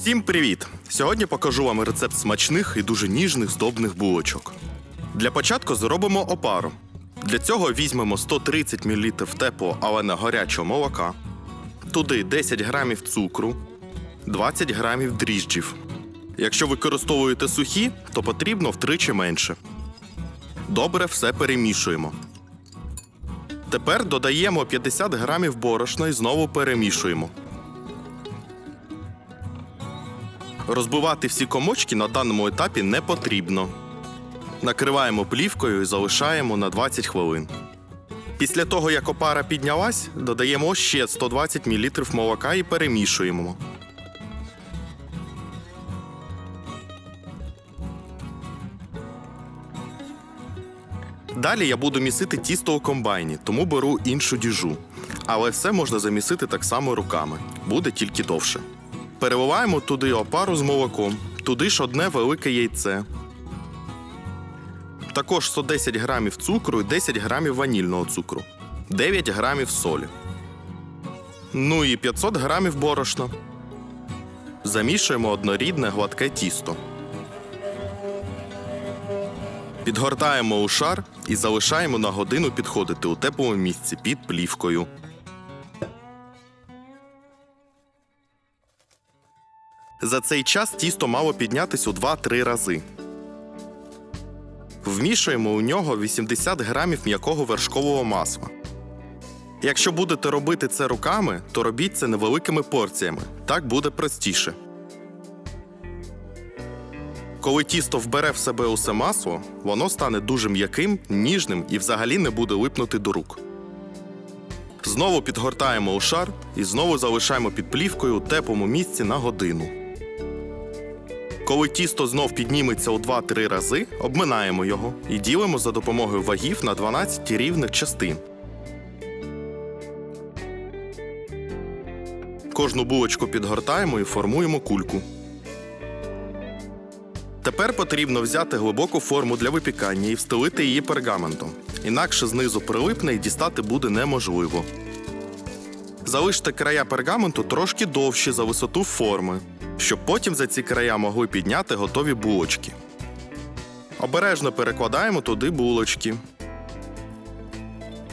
Всім привіт! Сьогодні покажу вам рецепт смачних і дуже ніжних здобних булочок. Для початку зробимо опару. Для цього візьмемо 130 мл теплого, але не гарячого молока, туди 10 грамів цукру, 20 грамів дріжджів. Якщо використовуєте сухі, то потрібно втричі менше. Добре все перемішуємо. Тепер додаємо 50 грамів борошна і знову перемішуємо. Розбивати всі комочки на даному етапі не потрібно. Накриваємо плівкою і залишаємо на 20 хвилин. Після того, як опара піднялась, додаємо ще 120 мл молока і перемішуємо. Далі я буду місити тісто у комбайні, тому беру іншу діжу. Але все можна замісити так само руками, буде тільки довше. Переливаємо туди опару з молоком, туди ж одне велике яйце. Також 110 грамів цукру і 10 грамів ванільного цукру, 9 грамів солі. Ну і 500 грамів борошна. Замішуємо однорідне гладке тісто. Підгортаємо у шар і залишаємо на годину підходити у теплому місці під плівкою. За цей час тісто мало піднятись у 2-3 рази. Вмішуємо у нього 80 грамів м'якого вершкового масла. Якщо будете робити це руками, то робіть це невеликими порціями. Так буде простіше. Коли тісто вбере в себе усе масло, воно стане дуже м'яким, ніжним і взагалі не буде липнути до рук. Знову підгортаємо у шар і знову залишаємо під плівкою у теплому місці на годину. Коли тісто знов підніметься у 2-3 рази, обминаємо його і ділимо за допомогою вагів на 12 рівних частин. Кожну булочку підгортаємо і формуємо кульку. Тепер потрібно взяти глибоку форму для випікання і встелити її пергаментом. Інакше знизу прилипне і дістати буде неможливо. Залиште края пергаменту трошки довші за висоту форми, щоб потім за ці края могли підняти готові булочки. Обережно перекладаємо туди булочки.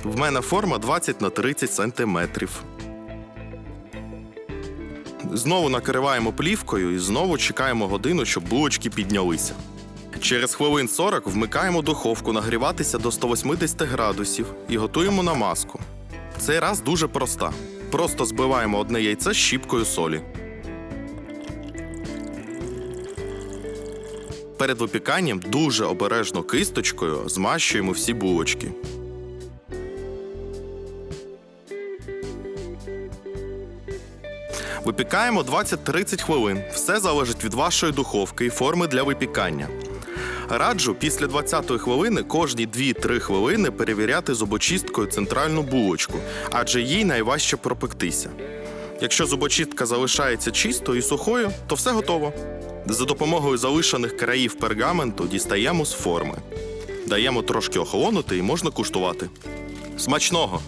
В мене форма 20 на 30 см. Знову накриваємо плівкою і знову чекаємо годину, щоб булочки піднялися. Через хвилин 40 вмикаємо духовку нагріватися до 180 градусів і готуємо намазку. Цей раз дуже проста. Просто збиваємо одне яйце з щіпкою солі. Перед випіканням дуже обережно кисточкою змащуємо всі булочки. Випікаємо 20-30 хвилин. Все залежить від вашої духовки і форми для випікання. Раджу після 20-ї хвилини кожні 2-3 хвилини перевіряти зубочисткою центральну булочку, адже їй найважче пропектися. Якщо зубочистка залишається чистою і сухою, то все готово. За допомогою залишених країв пергаменту дістаємо з форми. Даємо трошки охолонути і можна куштувати. Смачного!